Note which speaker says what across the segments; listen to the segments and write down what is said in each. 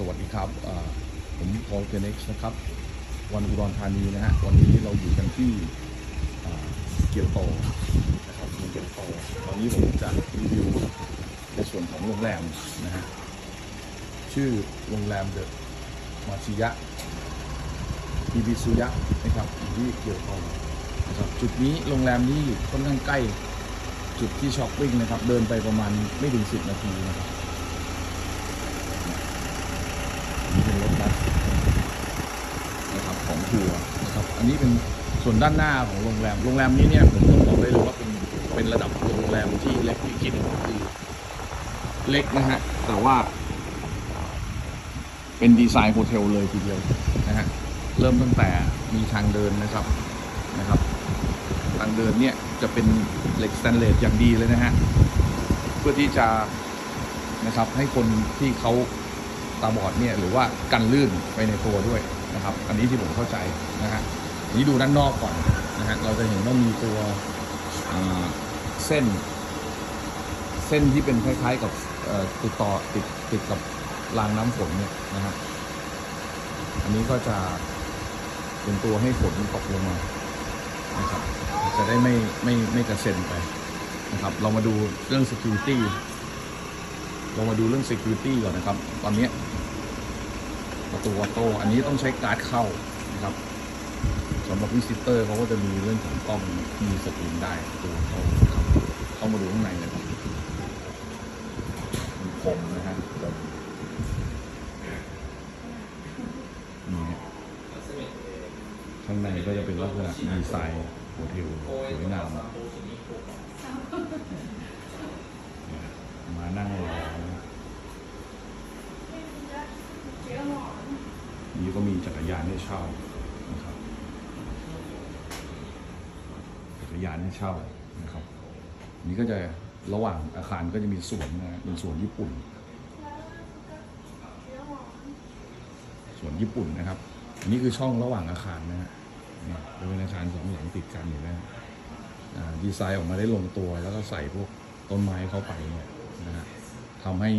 Speaker 1: สวัสดีครับผมพอลเทนเอ็กซ์นะครับ วันอุดรธานีนะฮะ วันนี้เราอยู่กันที่เกียวโตนะครับเมืองเกียวโตตอนนี้ผมจะรีวิวในส่วนของโรงแรมนะฮะ ชื่อโรงแรมเดอะมาชิยะอิบิซุยะนะครับอยู่ที่เกียวโตนะครับจุดนี้โรงแรมนี้ค่อนข้างใกล้จุดที่ช้อปปิ้งนะครับ เดินไปประมาณไม่ถึง 10 นาทีนะครับ นี่เป็นรถบัส นะครับของทัวนะครับอันนี้เป็นส่วนด้านหน้าของโรงแรม โรงแรมนี้เนี่ยผมต้องบอกได้เลยว่าเป็นเป็นระดับโรงแรมที่เล็กที่คิดคือเล็กนะฮะแต่ว่า เป็นดีไซน์โฮเทลเลยทีเดียวนะฮะเริ่มตั้งแต่มีทางเดินนะครับนะครับ ทางเดินเนี่ยจะเป็นเหล็กสแตนเลสอย่างดีเลยนะฮะเพื่อที่จะนะครับให้คนที่เขาตาบอดเนี่ยหรือว่ากันลื่นไปในตัวด้วย นะครับ อันนี้ที่ผมเข้าใจนะฮะอันนี้ดูด้านนอกก่อนนะฮะเราจะเห็นว่ามีตัวเส้น เส้นที่เป็นคล้ายๆกับติดต่อติดติดกับรางน้ำฝนเนี่ยนะครับอันนี้ก็จะเป็นตัวให้ฝนตกลงมานะครับจะได้ไม่ไม่ไม่กระเซ็นไปนะครับ เรามาดูเรื่อง security เรามาดูเรื่อง security ก่อนนะครับ ตอนนี้ ประตูออโต้อันนี้ต้องใช้การ์ดเข้านะครับสำหรับวิสิเตอร์เขาก็จะมีเรื่องของกล้องมีสกรีนได้ประตูออโต้นะครับเข้ามาดูข้างในเลยครับมีคมนะฮะนี่ข้างในก็จะเป็นลักษณะดีไซน์โฮเทลสวยงามมานั่งรอ นี้ก็มีจักรยานให้เช่านะครับจักรยานให้เช่านะครับนี่ก็จะระหว่างอาคารก็จะมีสวนนะเป็นสวนญี่ปุ่นสวนญี่ปุ่นนะครับอันนี้คือช่องระหว่างอาคารนะฮะเป็นอาคารสองหลังติดกันอยู่นะดีไซน์ออกมาได้ลงตัวแล้วก็ใส่พวกต้นไม้เข้าไปเนี่ยนะฮะทำให้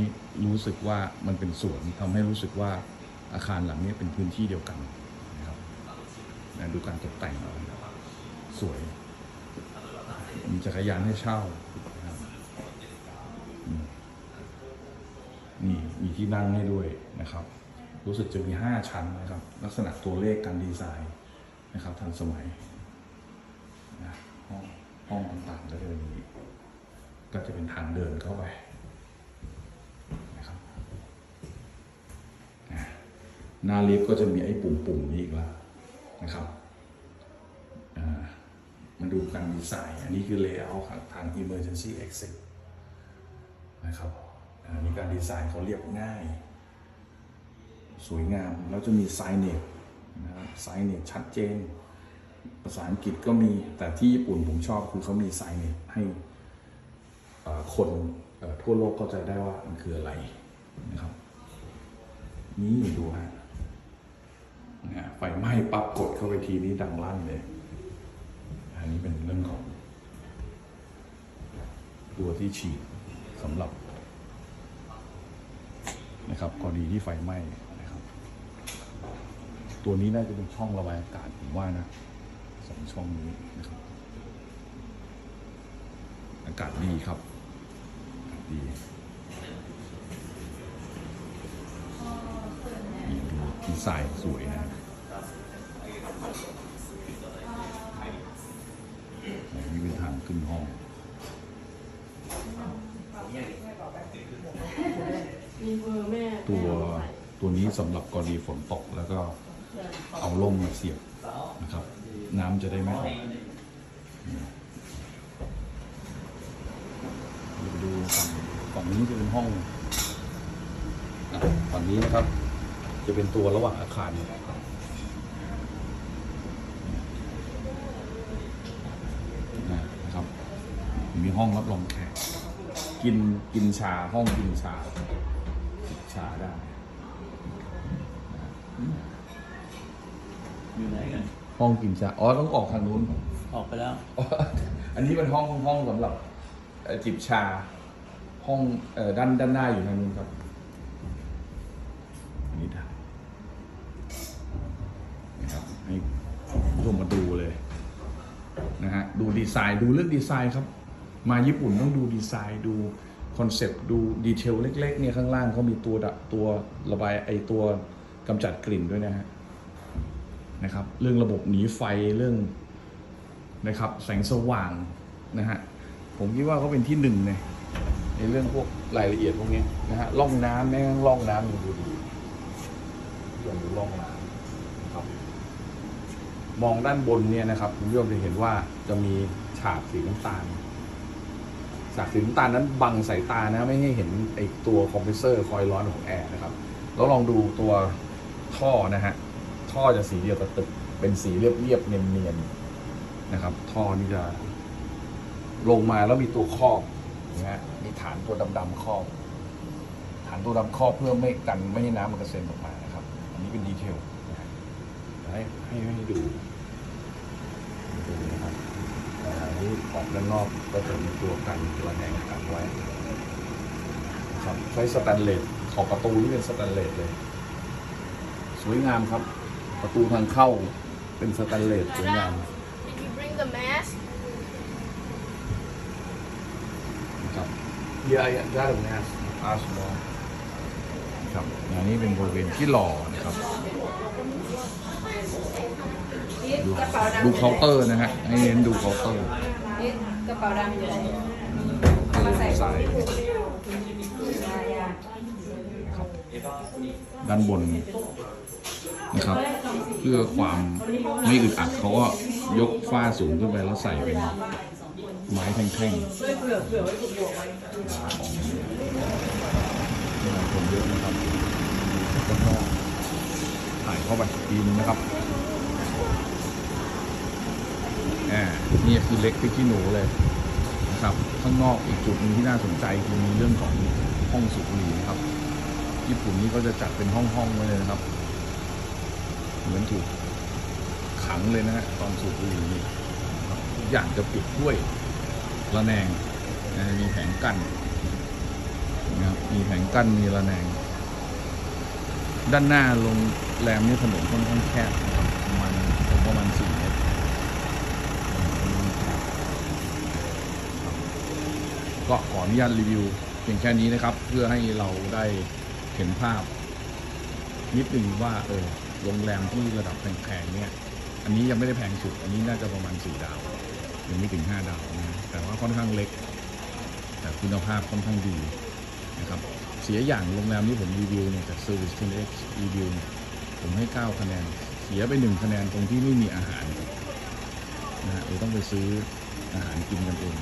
Speaker 1: รู้สึกว่ามันเป็นสวนทำให้รู้สึกว่า อาคารหลังนี้เป็นพื้นที่เดียวกันนะครับนะดูการตกแต่งเอาสวย มีจักรยานให้เช่านะมีมีที่นั่งให้ด้วยนะครับ รู้สึกจะมีห้าชั้นนะครับ ลักษณะตัวเลขการดีไซน์นะครับทันสมัยนะห้องห้องต่างๆก็จะเป็นอย่างนี้ก็จะเป็นทางเดินเข้าไปนะครับนะ หน้าลิฟต์ก็จะมีไอ้ปุ่มๆนี้อีกแล้วนะครับอ่ามาดูการดีไซน์ อันนี้คือ layout ของทาง emergency exit นะครับอันนี้การดีไซน์เขาเรียบง่าย สวยงาม แล้วจะมีไซเนตนะครับไซเนตชัดเจน ภาษาอังกฤษก็มี แต่ที่ญี่ปุ่นผมชอบคือเขามีไซเนตให้คนทั่วโลกเข้าใจได้ว่ามันคืออะไรนะครับ นี่ดูฮะ ไฟไหม้ปั๊บกดเข้าไปทีนี้ดังลั่นเลย อันนี้เป็นเรื่องของ ตัวที่ฉีดสำหรับนะครับกรณีที่ไฟไหม้นะครับ ตัวนี้น่าจะเป็นช่องระบายอากาศผมว่านะสองช่องนี้นะครับ อากาศดีครับ ดี นี่ดูดีไซน์สวยนะนี่เป็นทางขึ้นห้องตัวตัวนี้สำหรับกรณีฝนตกแล้วก็เอาล่มมาเสียบนะครับ น้ำจะได้ไม่ออกเดี๋ยวดูฝั่งฝั่งนี้จะเป็นห้องฝั่งนี้นะครับ จะเป็นตัวระหว่างอาคารนะครับ มีห้องรับรองแขกกินกินชาห้องกินชาชาได้
Speaker 2: อยู่ไหนกัน
Speaker 1: ห้องกินชา อ๋อ ต้องออกทางนู้น
Speaker 2: ออกไปแล้ว
Speaker 1: อ๋ออันนี้เป็นห้องห้องสำหรับเอ่อจิบชา ห้องเอ่อด้านด้านหน้าอยู่ทางนู้นครับ ให้ผู้ช มมาดูเลยนะฮะดูดีไซน์ดูเรื่องดีไซน์ครับ มาญี่ปุ่นต้องดูดีไซน์ดูคอนเซปต์ดูดีเทลเล็กๆเนี่ยข้างล่างเขามีตัวดตัวระบายไอตัวกำจัดกลิ่นด้วยนะฮะนะครับ เรื่องระบบหนีไฟเรื่องนะครับแสงสว่างนะฮะผมคิดว่าเขาเป็นที่หนึ่งในในเรื่องพวกรายละเอียดพวกนี้นะฮะล่องน้ำแม้กระทั่งล่องน้ำยังดูดียังดูล่องน้ำ มองด้านบนเนี่ยนะครับคุณผู้ชมจะเห็นว่าจะมีฉากสีน้ำตาลฉากสีน้ำตาลนั้นบังสายตานะไม่ให้เห็นไอตัวคอมเพรสเซอร์คอยล์ร้อนของแอร์นะครับแล้วลองดูตัวท่อนะฮะท่อจะสีเดียวกับตึก เป็นสีเรียบๆเนียนๆนะครับ ท่อนี่จะลงมาแล้วมีตัวครอบนะฮะมีฐานตัวดำๆครอบ ฐานตัวดำครอบเพื่อไม่กันไม่ให้น้ำมันกระเซ็นออกมานะครับ อันนี้เป็นดีเทลให้ให้ให้ดู ดูนะครับอ่านี่ออกด้านนอกก็จะมีตัวกันระแนงกันไว้นะครับใช้สแตนเลสขอบประตูนี่เป็นสแตนเลสเลย สวยงามครับ ประตูทางเข้าเป็นสแตนเลสสวยงาม
Speaker 3: Did you bring the mask
Speaker 1: นะครับ Here I got a mask ask more ครับอันนี้เป็นบริเวณที่หล่อนะครับ ดู
Speaker 3: กระเป๋าดำ
Speaker 1: ดูเคาน์เตอร์นะฮะให้เน้นดูเคาน์เตอร์
Speaker 3: นี่กระเป๋าดำอยู่ไหน
Speaker 1: มาใส่ด้านบนนะครับ เพื่อความไม่อึดอัดเขาก็ยกฝ้าสูงขึ้นไปแล้วใส่เป็นไม้แท่งๆนี่คนเยอะนะครับแล้วก็ถ่ายเข้าไปทีนึงนะครับ อ่านี่คือเล็กพริกขี้หนูเลยนะครับข้างนอกอีกจุดหนึงที่น่าสนใจคือมีเรื่องของห้องสูบบุหรี่นะครับ ญี่ปุ่นนี่ก็จะจัดเป็นห้องๆไว้เลยนะครับ เหมือนถูกขังเลยนะฮะตอนสูบบุหรี่นี่ทุกอย่างจะปิดด้วยระแนงมีแผงกั้นนะครับมีแผงกั้นมีระแนง ด้านหน้าโรงแรมนี่ถนนค่อนข้างแคบนะครับประมาณผมประมาณสี่เมตร ก็ขออนุญาตรีวิวเพียงแค่นี้นะครับ เพื่อให้เราได้เห็นภาพ นิดหนึ่งว่าเออโรงแรมที่ระดับแพงๆเนี่ย อันนี้ยังไม่ได้แพงสุด อันนี้น่าจะประมาณสี่ดาวยังไม่ถึงห้าดาวนะแต่ว่าค่อนข้างเล็ก แต่คุณภาพค่อนข้างดีนะครับเสียอย่างโรงแรมที่ผมรีวิวเนี่ยจาก Service 10X รีวิวเนี่ยผมให้ 9 คะแนน เสียไป 1 คะแนนตรงที่ไม่มีอาหารนะฮะเราต้องไปซื้ออาหารกินกันเอง